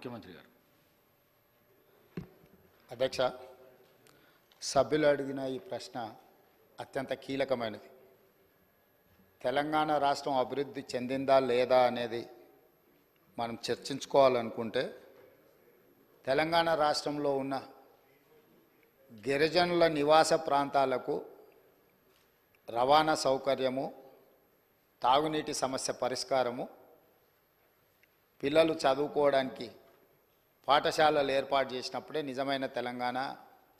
ముఖ్యమంత్రి గారు. అధ్యక్ష సభ్యులు అడిగిన ఈ ప్రశ్న అత్యంత కీలకమైనది. తెలంగాణ రాష్ట్రం అభివృద్ధి చెందిందా లేదా అనేది మనం చర్చించుకోవాలనుకుంటే తెలంగాణ రాష్ట్రంలో ఉన్న గిరిజనుల నివాస ప్రాంతాలకు రవాణా సౌకర్యము తాగునీటి సమస్య పరిష్కారము పిల్లలు చదువుకోవడానికి పాఠశాలలు ఏర్పాటు చేసినప్పుడే నిజమైన తెలంగాణ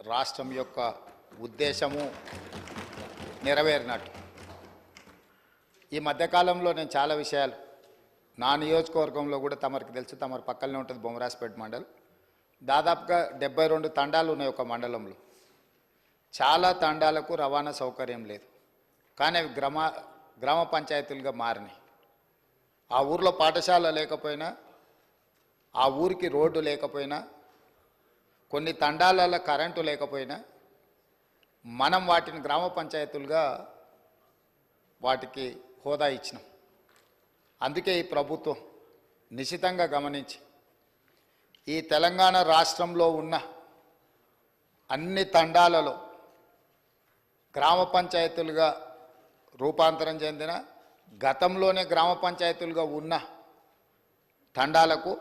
రాష్ట్రం యొక్క ఉద్దేశము నెరవేరినట్టు. ఈ మధ్యకాలంలో నేను చాలా విషయాలు నా నియోజకవర్గంలో కూడా తమరికి తెలుసు తమరి పక్కనే ఉంటుంది బొమ్మరాజపేట మండల్. దాదాపుగా డెబ్బై రెండు తండాలు ఉన్నాయి ఒక మండలంలో. చాలా తండాలకు రవాణా సౌకర్యం లేదు. కానీ అవి గ్రామ గ్రామ పంచాయతీలుగా మారినాయి. ఆ ఊర్లో పాఠశాల లేకపోయినా ఆ ఊరికి రోడ్డు లేకపోయినా కొన్ని తండాలలో కరెంటు లేకపోయినా మనం వాటిని గ్రామ పంచాయతీలుగా వాటికి హోదా ఇచ్చినాం. అందుకే ఈ ప్రభుత్వం నిశితంగా గమనించి ఈ తెలంగాణ రాష్ట్రంలో ఉన్న అన్ని తండాలలో గ్రామ పంచాయతీలుగా రూపాంతరం చెందిన గతంలోనే గ్రామ పంచాయతీలుగా ఉన్న తండాలకు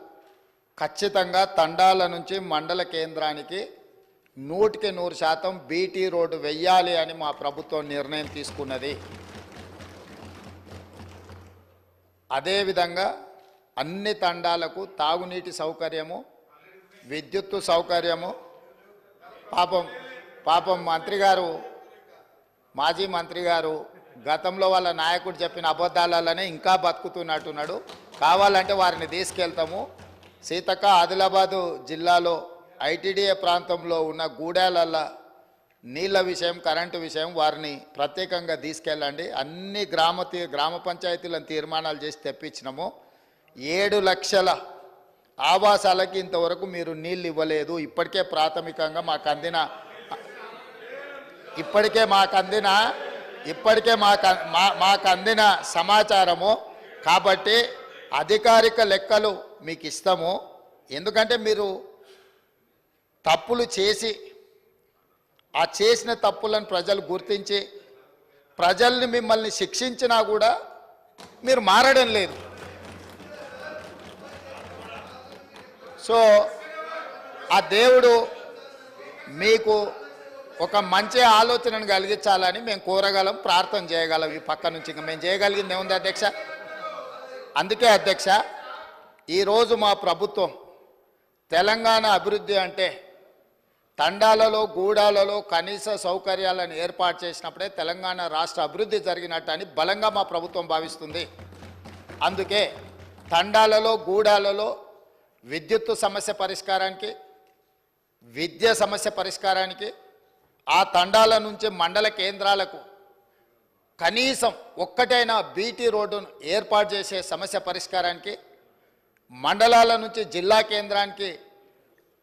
ఖచ్చితంగా తండాల నుంచి మండల కేంద్రానికి నూటికి నూరు శాతం బీటీ రోడ్డు వెయ్యాలి అని మా ప్రభుత్వం నిర్ణయం తీసుకున్నది. అదేవిధంగా అన్ని తండాలకు తాగునీటి సౌకర్యము విద్యుత్తు సౌకర్యము పాపం పాపం మంత్రి గారు మాజీ మంత్రి గారు గతంలో వాళ్ళ నాయకుడు చెప్పిన అబద్ధాలలోనే ఇంకా బతుకుతున్నట్టున్నాడు. కావాలంటే వారిని తీసుకెళ్తాము. సీతక్క ఆదిలాబాదు జిల్లాలో ఐటీడీఏ ప్రాంతంలో ఉన్న గూడాలల్ల నీళ్ళ విషయం కరెంటు విషయం వారిని ప్రత్యేకంగా తీసుకెళ్ళండి. అన్ని గ్రామ తీ గ్రామ పంచాయతీలను తీర్మానాలు చేసి తెప్పించినాము. ఏడు లక్షల ఆవాసాలకి ఇంతవరకు మీరు నీళ్ళు ఇవ్వలేదు. ఇప్పటికే ప్రాథమికంగా మాకు అందిన ఇప్పటికే మాకు అందిన ఇప్పటికే మాకు మా మాకు అందిన సమాచారము. కాబట్టి అధికారిక లెక్కలు మీకు ఇస్తాము ఎందుకంటే మీరు తప్పులు చేసి ఆ చేసిన తప్పులను ప్రజలు గుర్తించి ప్రజల్ని మిమ్మల్ని శిక్షించినా కూడా మీరు మారడం లేదు. సో ఆ దేవుడు మీకు ఒక మంచి ఆలోచనను కలిగించాలని మేము కోరగలం ప్రార్థన చేయగలం ఈ పక్క నుంచి. ఇంకా మేము చేయగలిగింది ఏముంది అధ్యక్ష? అందుకే అధ్యక్ష ఈరోజు మా ప్రభుత్వం తెలంగాణ అభివృద్ధి అంటే తండాలలో గూడాలలో కనీస సౌకర్యాలను ఏర్పాటు చేసినప్పుడే తెలంగాణ రాష్ట్ర అభివృద్ధి జరిగినట్టు అని బలంగా మా ప్రభుత్వం భావిస్తుంది. అందుకే తండాలలో గూడాలలో విద్యుత్తు సమస్య పరిష్కారానికి విద్య సమస్య పరిష్కారానికి ఆ తండాల నుంచి మండల కేంద్రాలకు కనీసం ఒక్కటైనా బీటీ రోడ్డును ఏర్పాటు చేసే సమస్య పరిష్కారానికి మండలాల నుంచి జిల్లా కేంద్రానికి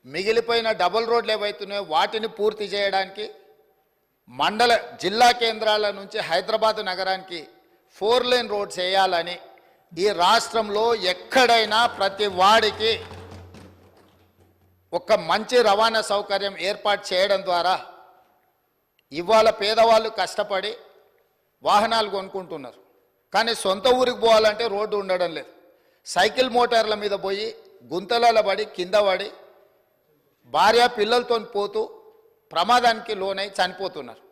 మిగిలిపోయిన డబుల్ రోడ్లు ఏవైతున్నాయో వాటిని పూర్తి చేయడానికి మండల జిల్లా కేంద్రాల నుంచి హైదరాబాద్ నగరానికి ఫోర్ లేన్ రోడ్స్ వేయాలని ఈ రాష్ట్రంలో ఎక్కడైనా ప్రతి వాడికి ఒక మంచి రవాణా సౌకర్యం ఏర్పాటు చేయడం ద్వారా ఇవాళ పేదవాళ్ళు కష్టపడి వాహనాలు కొనుక్కుంటున్నారు. కానీ సొంత ఊరికి పోవాలంటే రోడ్డు ఉండడం లేదు. సైకిల్ మోటార్ల మీద పోయి గుంతలలో పడి కింద పడి భార్య పిల్లలతో పోతూ ప్రమాదానికి లోనై చనిపోతున్నారు.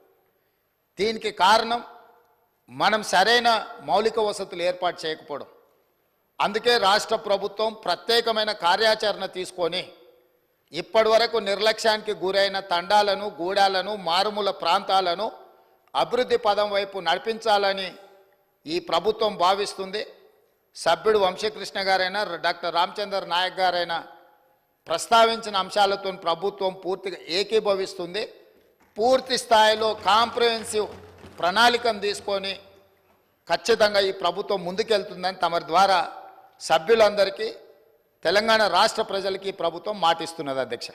దీనికి కారణం మనం సరైన మౌలిక వసతులు ఏర్పాటు చేయకపోవడం. అందుకే రాష్ట్ర ప్రభుత్వం ప్రత్యేకమైన కార్యాచరణ తీసుకొని ఇప్పటి వరకు నిర్లక్ష్యానికి గురైన తండాలను గూడాలను మారుమూల ప్రాంతాలను అభివృద్ధి పదం వైపు నడిపించాలని ఈ ప్రభుత్వం భావిస్తుంది. సభ్యుడు వంశీకృష్ణ గారైనా డాక్టర్ రామచందర్ నాయక్ గారైనా ప్రస్తావించిన అంశాలతో ప్రభుత్వం పూర్తిగా ఏకీభవిస్తుంది. పూర్తి స్థాయిలో కాంప్రహెన్సివ్ ప్రణాళికను తీసుకొని ఖచ్చితంగా ఈ ప్రభుత్వం ముందుకెళ్తుందని తమరి ద్వారా సభ్యులందరికీ తెలంగాణ రాష్ట్ర ప్రజలకి ప్రభుత్వం మాటిస్తున్నది అధ్యక్ష.